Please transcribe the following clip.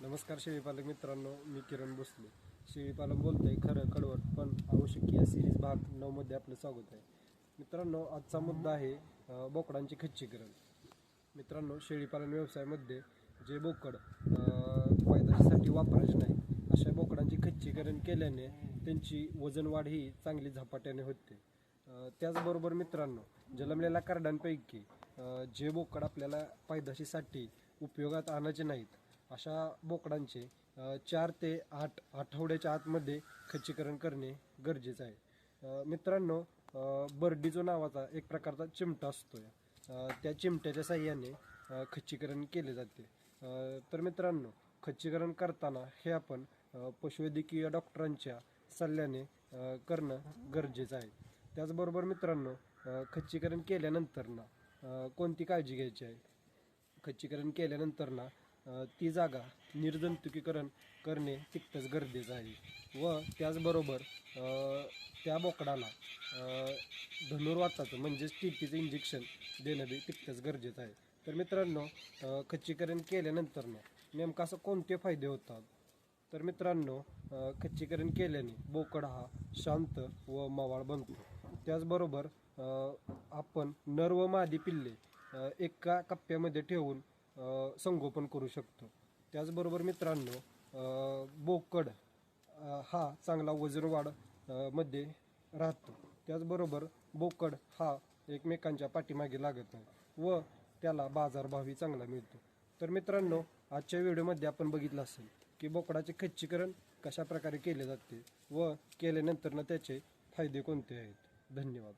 नमस्कार शेळीपालक मित्रांनो. मी किरण भोसले. शेळीपालक बोलतोय खरं कडवट पण आवश्यक या सिरीज भाग नऊमध्ये आपलं स्वागत आहे. मित्रांनो आजचा मुद्दा आहे बोकडांचे खच्चीकरण. मित्रांनो शेळीपालन व्यवसायामध्ये जे बोकड फायद्यासाठी वापरायचे नाही अशा बोकडांचे खच्चीकरण केल्याने त्यांची वजन वाढ ही चांगली झपाट्याने होते. त्याचबरोबर मित्रांनो जलमलेल्या कार्डांपैकी जे बोकड आपल्याला पायदाशीसाठी उपयोगात आणायचे नाहीत अशा बोकडांचे चार ते आठ आठवड्याच्या आतमध्ये खच्चीकरण करणे गरजेचं आहे. मित्रांनो बर्डीजो नावाचा एक प्रकारचा चिमटा असतो त्या चिमट्याच्या साह्याने खच्चीकरण केले जाते. तर मित्रांनो खच्चीकरण करताना हे आपण पशुवैद्यकीय डॉक्टरांच्या सल्ल्याने करणं गरजेचं आहे. त्याचबरोबर मित्रांनो खच्चीकरण केल्यानंतर ना कोणती काळजी घ्यायची आहे? खच्चीकरण केल्यानंतर ना ती जागा निर्जंतुकीकरण करणे तितकंच गरजेचं आहे. व त्याचबरोबर त्या बोकडाला धनुर्वाताचं म्हणजेच टी पीचं इंजेक्शन देणं बी तितकंच गरजेचं आहे. तर मित्रांनो खच्चीकरण केल्यानंतर नेमका नेमकं असं कोणते फायदे होतात? तर मित्रांनो खच्चीकरण केल्याने बोकड हा शांत व मवाळ बनतो. त्याचबरोबर आपण नर व मादी पिल्ले एका कप्प्यामध्ये ठेवून संगोपन करू शकतो. त्याचबरोबर मित्रांनो बोकड हा चांगला वजनवाढमध्ये राहतो. त्याचबरोबर बोकड हा एकमेकांच्या पाठीमागे लागत नाही व त्याला बाजारभावही चांगला मिळतो. तर मित्रांनो आजच्या व्हिडिओमध्ये आपण बघितलं असेल की बोकडाचे खच्चीकरण कशा प्रकारे केले जाते व केल्यानंतरनं त्याचे फायदे कोणते आहेत? धन्यवाद.